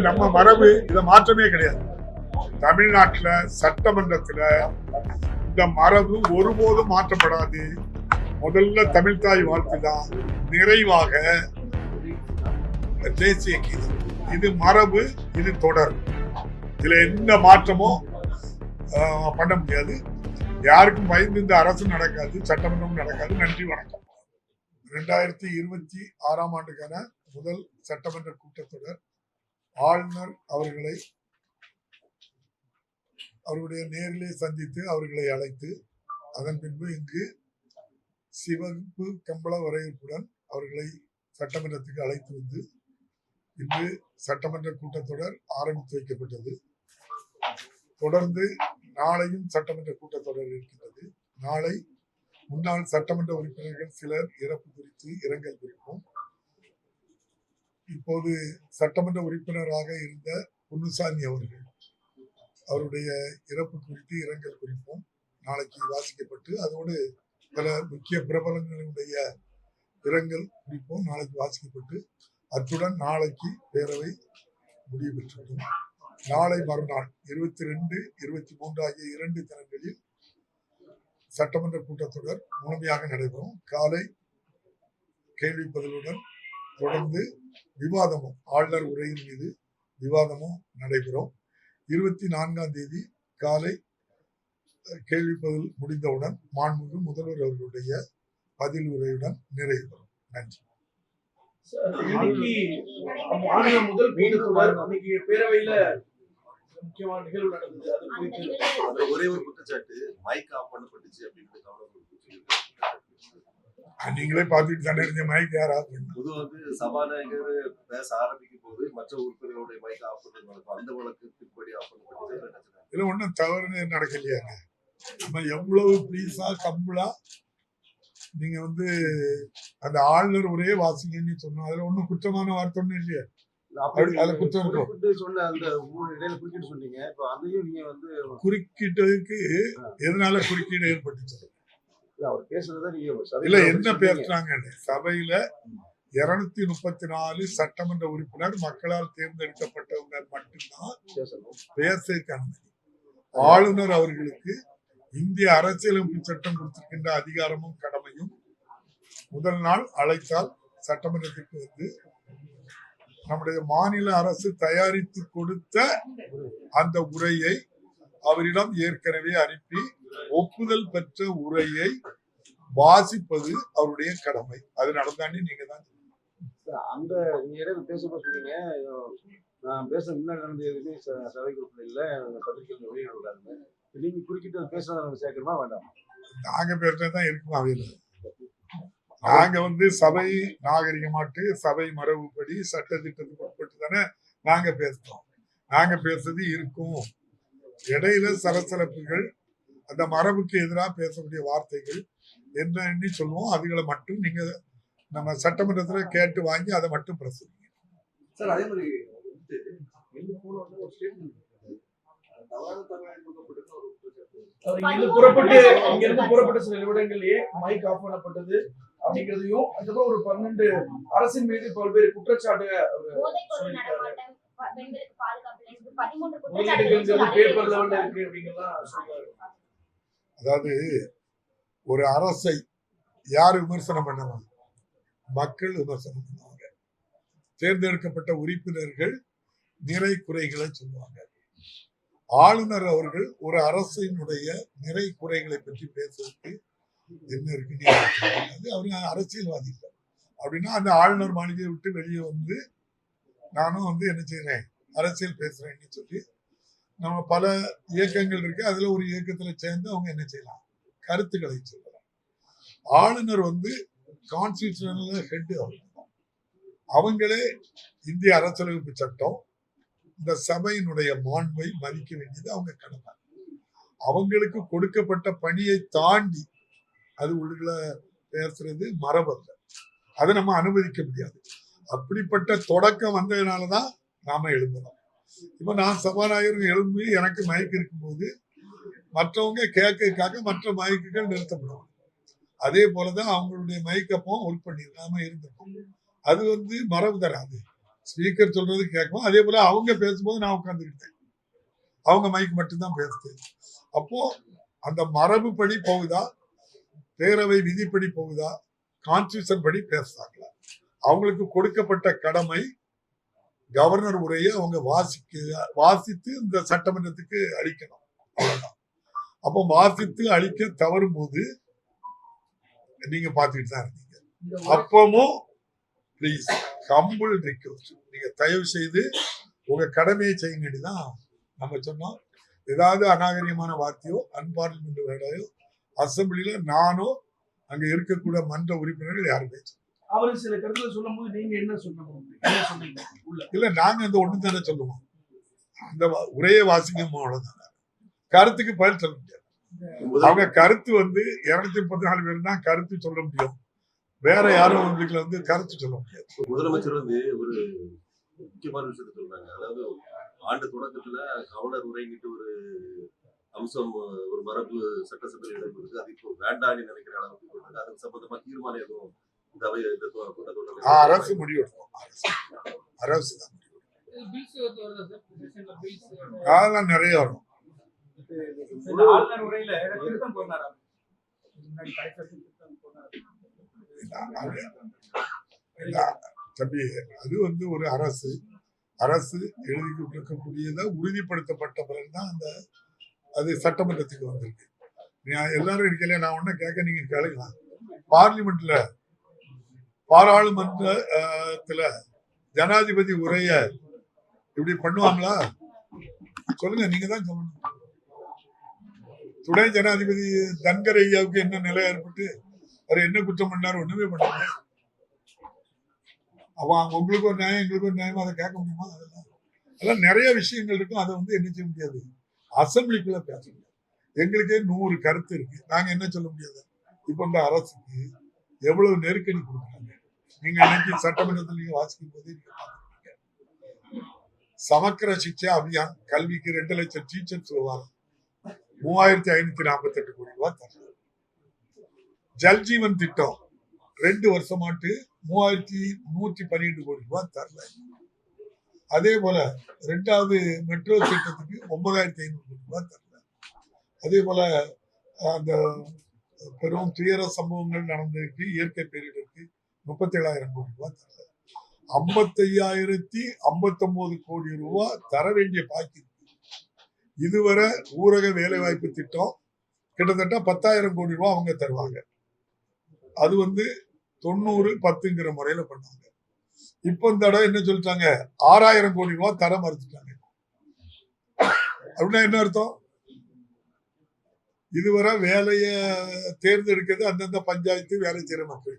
நம்ம மரபு இதை மாற்றமே கிடையாது. தமிழ்நாட்டுல சட்டமன்றத்துல இந்த மரபு ஒருபோதும் மாற்றப்படாது. முதல்ல தமிழ்தாய் வாழ்த்து தான் நிறைவாக தேசிய கீதம். இது மரபு இது தொடர். இதுல எந்த மாற்றமும் ஆஹ், பண்ண முடியாது. யாருக்கும் பயந்து இந்த அரசு நடக்காது சட்டமன்றமும் நடக்காது. நன்றி வணக்கம். ரெண்டாயிரத்தி இருபத்தி ஆறாம் ஆண்டுக்கான முதல் சட்டமன்ற கூட்டத்தொடர் ஆளுநர் அவர்களை அவருடைய நேரிலே சந்தித்து அவர்களை அழைத்து அதன் பின்பு இங்கு சிவப்பு கம்பள வரவேற்புடன் அவர்களை சட்டமன்றத்துக்கு அழைத்து வந்து இன்று சட்டமன்ற கூட்டத்தொடர் ஆரம்பித்து வைக்கப்பட்டது. தொடர்ந்து நாளையும் சட்டமன்ற கூட்டத்தொடர் இருக்கின்றது. நாளை முன்னாள் சட்டமன்ற உறுப்பினர்கள் சிலர் இறப்பு குறித்து இரங்கல் குறிப்போம் இப்போது சட்டமன்ற உறுப்பினராக இருந்த பொன்னுசாமி அவர்கள் அவருடைய இறப்பு குறித்து இரங்கல் குறிப்போம். நாளைக்கு வாசிக்கப்பட்டு அதோடு பல முக்கிய பிரபலங்களுடைய இரங்கல் குறிப்போம். நாளைக்கு வாசிக்கப்பட்டு அத்துடன் நாளைக்கு பேரவை முடிவு பெற்றுள்ளது நாளை மறுநாள் இருபத்தி ரெண்டு இருபத்தி மூன்று ஆகிய இரண்டு தினங்களில் சட்டமன்ற கூட்டத்தொடர் முழுமையாக நடைபெறும். காலை கேள்வி பதிலுடன் தொடர்ந்து விவாதமும் ஆளுநர் உரையின் மீது விவாதமும் நடைபெறும். இருபத்தி நான்காம் தேதி காலை கேள்வி பதில் முடிந்தவுடன் மாண்புமிகு முதல்வர் அவர்களுடைய பதில் உரையுடன் நிறைவு பெறும். நன்றி. முதல் பேரவையில முக்கியமான நிகழ்வு நடந்தது அது குறித்து அதுல ஒரே ஒரு குற்றச்சாட்டு மைக் ஆஃப் பண்ணப்பட்டுச்சு அப்படின்னு கவனம் நீங்களே பார்த்துட்டு தானே இருந்த மைக் யாராவது பொதுவா வந்து சபாநாயகர் பேச ஆரம்பிக்கும் போது மற்ற உறுப்பினர்களுடைய மைக் ஆஃப் பண்ணி வழக்கம். அந்த வழக்கத்தின்படி ஆஃப் நினைச்சேன். இதுல ஒன்றும் தவறு நடக்கலையாங்க நம்ம எவ்வளவு ப்ளீஸா கம்பளா நீங்க வந்து அந்த ஆளுநர் ஒரே வாசிங்கன்னு சொன்னோம் அதுல ஒண்ணும் குற்றமான வார்த்தை ஒண்ணும் இல்லையா? குறுக்கிட்டதுக்கு எதனால குறுக்கீடு ஏற்பட்டுச்சு? இல்ல, என்ன. பேசுறாங்கன்னு? சபையில இருநூத்தி முப்பத்தி நாலு சட்டமன்ற உறுப்பினர் மக்களால் தேர்ந்தெடுக்கப்பட்டவங்க மட்டும்தான் அனுமதி ஆளுநர் அவர்களுக்கு இந்திய அரசியலமைப்பு சட்டம் கொடுத்திருக்கின்ற அதிகாரமும் கடமையும் முதல் நாள் அழைத்தால் சட்டமன்றத்திற்கு வந்து நம்முடைய மாநில அரசு தயாரித்து கொடுத்த அந்த உரையை அவரிடம் ஏற்கனவே அனுப்பி ஒப்புதல் பெற்ற உரையை வாசிப்பது அவருடைய கடமை. அது நடந்தாண்டி நீங்க தான் அந்த நீங்க இடையில பேசும்போது சொன்னீங்க நான் பேச முன்னாடி நடந்த எதுவுமே சபை குரூப்ல இல்ல. பத்திரிகைகள் வெளியிட விடாதுங்க நீங்க குறுக்கிட்டு பேசுறத சேர்க்கணுமா? வேண்டாம்? நாங்க பேசுறதுதான் இருக்கும்? அவையில. நாங்க வந்து சபை நாகரிகமாட்டு சபை மரபுப்படி சட்ட திட்டத்துக்கு உட்பட்டு தானே நாங்க பேசுறோம். நாங்க பேசுறது இருக்கும். இடையில சலசலப்புகள் அந்த மரபுக்கு எதிராக பேசக்கூடிய வார்த்தைகள் என்ன எண்ணி சொல்லுவோம். அதுகளை மட்டும் நீங்க நம்ம சட்டமன்றத்துல கேட்டு வாங்கி அதை மட்டும் பிரசுரிங்க. சார் அதே மாதிரி புறப்பட்டு இங்கிருந்து புறப்பட்ட சில நிமிடங்களிலேயே மைக் ஆஃப் பண்ணப்பட்டது. அப்படிங்கிறதையும் அதுக்கப்புறம் ஒரு பன்னெண்டு அரசின் மீது பல்வேறு குற்றச்சாட்டு அதாவது ஒரு அரசை யார் விமர்சனம் பண்ணுவாங்க மக்கள் விமர்சனம் பண்ணுவாங்க. தேர்ந்தெடுக்கப்பட்ட உறுப்பினர்கள் நிறை குறைகளை சொல்லுவாங்க. ஆளுநர் அவர்கள் ஒரு அரசினுடைய நிறை குறைகளை பற்றி பேசுறதுக்கு என்ன இருக்குன்னு அவர் அரசியல்வாதி இல்லை அப்படின்னா அந்த ஆளுநர் மாளிகையை விட்டு வெளியே வந்து நானும் வந்து என்ன செய்கிறேன் அரசியல் பேசுறேன்னு சொல்லி நம்ம பல இயக்கங்கள் இருக்கு. அதுல ஒரு இயக்கத்துல சேர்ந்து அவங்க என்ன செய்யலாம்? கருத்துக்களை சொல்லலாம் ஆளுநர் வந்து கான்ஸ்டியூஷனல் ஹெட் அவங்களே இந்திய அரசியலமைப்பு சட்டம் இந்த சபையினுடைய மாண்பை மதிக்க வேண்டியது அவங்க கடமை. அவங்களுக்கு கொடுக்கப்பட்ட பணியை தாண்டி அது உள்ள பேசுறது மரபல்ல அதை நம்ம அனுமதிக்க முடியாது. அப்படிப்பட்ட தொடக்கம் வந்ததுனாலதான் நாம எழுந்தலாம் இப்ப நான் சபாநாயகர் எழும்பி எனக்கு மயக்கு இருக்கும்போது மற்றவங்க கேட்கறதுக்காக மற்ற மயக்குகள் நிறுத்தப்படும் அதே போலதான் அவங்களுடைய மயக்கப்பம் ஒர்க் பண்ணிருக்காம இருந்திருக்கும். அது வந்து மரபு தராது. ஸ்பீக்கர் சொல்றது கேட்கும் அதே போல அவங்க பேசும்போது நான் உட்காந்துக்கிட்டேன் அவங்க மைக் மட்டும்தான் பேசுது. அப்போ அந்த மரபுப்படி போகுதா? பேரவை விதிப்படி போகுதா? கான்ஸ்டியூஷன் படி பேசுறாங்களா? அவங்களுக்கு கொடுக்கப்பட்ட கடமை கவர்னர் உரையை அவங்க வாசிக்க வாசித்து இந்த சட்டமன்றத்துக்கு அளிக்கணும். அவ்வளவுதான். அப்போ வாசித்து அளிக்க தவறும் போது நீங்க பார்த்துக்கிட்டு தான் இருந்தீங்க அப்பமும் ப்ளீஸ் கம்புள் ரிக்வஸ்ட் நீங்க தயவு செய்து உங்க கடமையை செய்யுங்கடி தான் நம்ம சொன்னோம். ஏதாவது அநாகரிகமான வார்த்தையோ அன்பார்லிமெண்ட் வேலையோ அசம்பிளில நானோ அங்க இருக்கக்கூடிய மன்ற உறுப்பினர்கள் யாருமே சொல்லல. அவரு சில கருத்துல சொல்லும் போது நீங்க என்ன சொன்னீங்க என்ன சொன்னீங்க உள்ள. இல்ல நாங்க ஒண்ணு தானே சொல்லுவோம். அந்த உரையை வாசிக்கும் அவ்வளவுதான். கருத்துக்கு பதில் சொல்ல முடியாது. அவங்க கருத்து வந்து இருநூத்தி முப்பத்தி நாலு பேர் தான் கருத்து சொல்ல முடியும். வேற யாரும் உங்களுக்கு வந்து கருத்து சொல்ல முடியாது. முதலமைச்சர் வந்து ஒரு முக்கியமான விஷயத்த சொல்றாங்க. அதாவது ஆண்டு தொடக்கத்துல கவர்னர் உரைங்கிட்டு ஒரு அம்சம் ஒரு மரபு சட்டசபையில் இடம்பெறுது அது இப்போ வேண்டான்னு நினைக்கிற அளவுக்கு சொல்றாங்க அது சம்பந்தமா தீர்மானம் எதுவும் இந்த அவை இந்த கூ- ஆ, கூட்டத்தொடரில் அரசு முடிவெடுக்கும். அரசு தான் அதெல்லாம் நிறைய வரும். தம்பி அது வந்து ஒரு அரசு. அரசு எழுதி கொடுக்கக்கூடியதை உறுதிப்படுத்தப்பட்ட பிறகுதான் அந்த அது சட்டமன்றத்துக்கு வந்திருக்கு. நீ- எல்லாரும் இருக்கல நான் ஒன்றும் கேட்க நீங்க கேளுக்கலாம் பார்லிமெண்ட்ல பாராளுமன்றத்துல ஜனாதிபதி உரைய இப்படி பண்ணுவாங்களா? சொல்லுங்க நீங்க தான் சொல்லணும். துணை ஜனாதிபதி தன்கர் ஐயாவுக்கு என்ன நிலை ஏற்பட்டு அவர் என்ன குற்றம் பண்ணாரு ஒண்ணுமே பண்ணல. அவன் உங்களுக்கு ஒரு நியாயம் எங்களுக்கு ஒரு நியாயமா அதை கேட்க முடியுமா? அதெல்லாம். அதெல்லாம் நிறைய விஷயங்கள் இருக்கும் அதை வந்து என்ன செய்ய முடியாது. அசம்பிளிக்குள்ள பேச முடியாது எங்களுக்கே நூறு கருத்து இருக்கு. நாங்க என்ன சொல்ல முடியாது? இப்ப இந்த அரசுக்கு எவ்வளவு நெருக்கடி கொடுக்குறாங்க? நீங்க இன்னைக்கு சட்டமன்றத்தில் நீங்க வாசிக்கும் போதே நீங்க பாத்துருக்கீங்க சமக்கர சிக்ஷா அபியான் கல்விக்கு ரெண்டு லட்சம் டீச்சர்ஸ் வருவாங்க மூவாயிரத்தி ஐநூத்தி நாற்பத்தி எட்டு கோடி ரூபாய் தரணும் ஜல்ஜீவன் திட்டம் ரெண்டு வருஷமாட்டு மூவாயிரத்தி நூத்தி பன்னிரெண்டு கோடி ரூபாய் தரல அதே போல ரெண்டாவது மெட்ரோ திட்டத்துக்கு ஒன்பதாயிரத்தி ஐநூறு கோடி ரூபாய் தரல அதே போல அந்த பெரும் துயர சம்பவங்கள் நடந்திருக்கு இயற்கை பேரிடருக்கு முப்பத்தி ஏழாயிரம் கோடி ரூபாய் தரல ஐம்பத்தையாயிரத்தி ஐம்பத்தொன்பது கோடி ரூபாய் தர வேண்டிய பாக்கி இதுவரை ஊரக வேலைவாய்ப்பு திட்டம் கிட்டத்தட்ட பத்தாயிரம் கோடி ரூபாய் அவங்க தருவாங்க. அது வந்து தொண்ணூறு பத்துங்கிற முறையில பண்ணாங்க இப்போ இந்த தடவை என்ன சொல்லிட்டாங்க? ஆறாயிரம் கோடி ரூபாய் தர மறுத்துட்டாங்க. அப்படின்னா என்ன அர்த்தம்? இதுவரை வேலைய தேர்ந்தெடுக்கிறது அந்தந்த பஞ்சாயத்து வேலை செய்யற மக்கள்.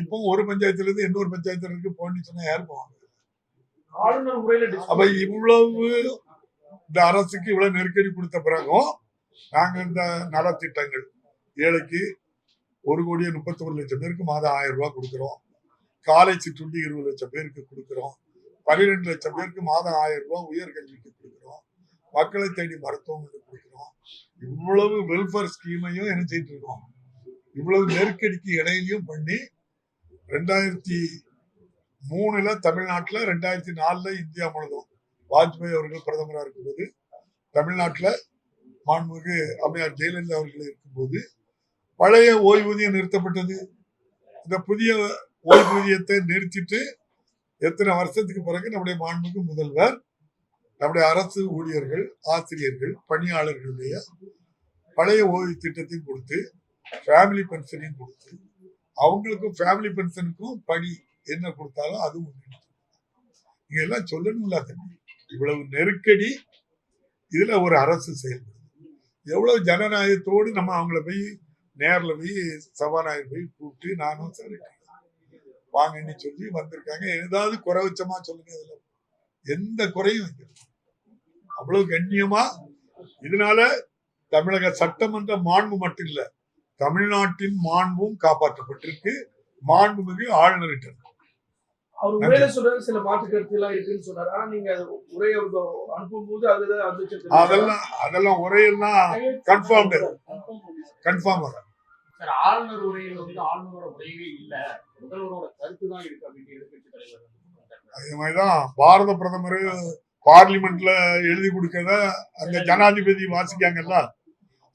இப்போ ஒரு பஞ்சாயத்துல இருந்து இன்னொரு பஞ்சாயத்துல இருக்கு போன்னு சொன்னா யார் போவாங்க? அப்ப இவ்வளவு இந்த அரசுக்கு இவ்வளவு நெருக்கடி கொடுத்த பிறகும் நாங்க இந்த நலத்திட்டங்கள் ஏழைக்கு ஒரு கோடியே முப்பத்தி ஒரு லட்சம் பேருக்கு மாதம் ஆயிரம் ரூபாய் கொடுக்குறோம். காலை சிற்றுண்டி இருபது லட்சம் பேருக்கு கொடுக்குறோம். பன்னிரெண்டு லட்சம் பேருக்கு மாதம் ஆயிரம் ரூபாய் உயர்கல்விக்கு கொடுக்குறோம். மக்களை தேடி மருத்துவங்களுக்கு கொடுக்குறோம். இவ்வளவு வெல்ஃபேர் ஸ்கீமையும் என்ன செய்துட்டு இருக்கோம். இவ்வளவு நெருக்கடிக்கு இடையிலையும் பண்ணி ரெண்டாயிரத்தி மூணுல தமிழ்நாட்டில் ரெண்டாயிரத்தி நாலுல இந்தியா முழுதும் வாஜ்பாய் அவர்கள் பிரதமராக இருக்கும்போது தமிழ்நாட்டில் மாண்புமிகு அம்மையார் ஜெயலலிதா அவர்கள் இருக்கும்போது பழைய ஓய்வூதியம் நிறுத்தப்பட்டது. இந்த புதிய ஓய்வூதியத்தை நிறுத்திட்டு எத்தனை வருஷத்துக்கு பிறகு நம்முடைய மாண்புக்கு முதல்வர் நம்முடைய அரசு ஊழியர்கள் ஆசிரியர்கள் பணியாளர்களுடைய பழைய ஓய்வு திட்டத்தையும் கொடுத்து ஃபேமிலி பென்ஷனையும் கொடுத்து அவங்களுக்கும் ஃபேமிலி பென்ஷனுக்கும் பணி என்ன கொடுத்தாலும் அதுவும் நீங்க எல்லாம் சொல்லணும்ல தம்பி இவ்வளவு நெருக்கடி இதுல ஒரு அரசு செயல்படுது. எவ்வளவு ஜனநாயகத்தோடு நம்ம அவங்கள போய் நேரில் போய் சபாநாயகர் போய் கூப்பிட்டு நானும் சரி வாங்கன்னு சொல்லி வந்திருக்காங்க. ஏதாவது குறைவச்சமா சொல்லுங்க இதுல. எந்த குறையும் வைக்கல அவ்வளவு கண்ணியமா இதனால தமிழக சட்டமன்ற மாண்பு மட்டும் இல்ல தமிழ்நாட்டின் மாண்பும் காப்பாற்றப்பட்டிருக்கு. மாண்புமிகு ஆளுநர்கிட்ட. அவர் உரையில சொல்றாரு சில மாற்று கருத்து எல்லாம் இருக்குன்னு சொன்னாரு. ஆனா நீங்க உரையை அனுப்பும் போது அதுல அதெல்லாம் அதெல்லாம் உரையெல்லாம் கன்ஃபார்ம் சார் ஆளுநர் உரையில் வந்து ஆளுநரோட உரையே இல்ல. முதல்வரோட கருத்து தான் இருக்கு அப்படின்னு எதிர்கட்சி தலைவர் வந்து குற்றம் சாட்டுறாரு. அதே மாதிரிதான் பாரத பிரதமர் பார்லிமெண்ட்ல எழுதி கொடுக்கறத அந்த ஜனாதிபதி வாசிக்காங்கல்ல?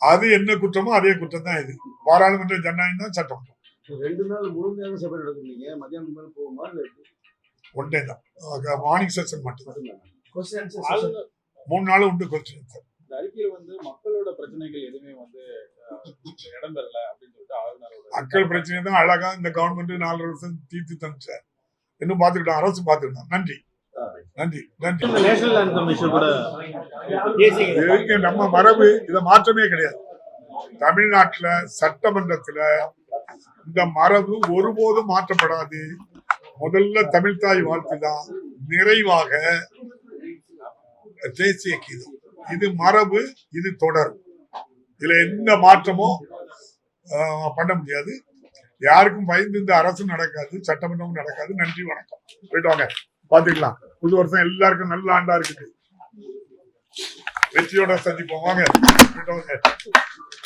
அது என்ன குற்றமோ அதே குற்றம் தான் இது. பாராளுமன்ற ஜனநாயகம் தான் சட்டம். ரெண்டு நாள் முழுமையாக சபை நடத்துறீங்க மத்தியானத்துக்கு மேல போகுமா இல்ல ஒன்றே தான். மார்னிங் செஷன் மட்டும் மூணு நாள் உண்டு கொஸ்டின் இந்த அறிக்கையில வந்து மக்களோட பிரச்சனைகள் எதுவுமே வந்து இடம் பெறல. மக்கள் பிரச்சனை தான் அழகா இந்த கவர்மெண்ட் நாலு வருஷம் தீர்த்து தந்துச்சார். இன்னும் பார்த்துக்கிட்டோம். அரசு பார்த்துக்கிட்டோம். நன்றி. நன்றி. நன்றி. நம்ம மரபு இத மாற்றமே கிடையாது. தமிழ்நாட்டுல சட்டமன்றத்துல இந்த மரபு ஒருபோதும் மாற்றப்படாது. முதல்ல தமிழ்தாய் வாழ்த்து தான் நிறைவாக தேசிய கீதம் இது மரபு இது தொடர் இதுல எந்த மாற்றமும் பண்ண முடியாது. யாருக்கும் பயந்து இந்த அரசு நடக்காது சட்டமன்றமும் நடக்காது. நன்றி வணக்கம். போயிட்டு வாங்க. பாத்துக்கலாம் புது வருஷம் எல்லாருக்கும் நல்ல ஆண்டா இருக்குது. வெற்றியோட சந்திப்போம். வாங்க. போயிட்டு வாங்க.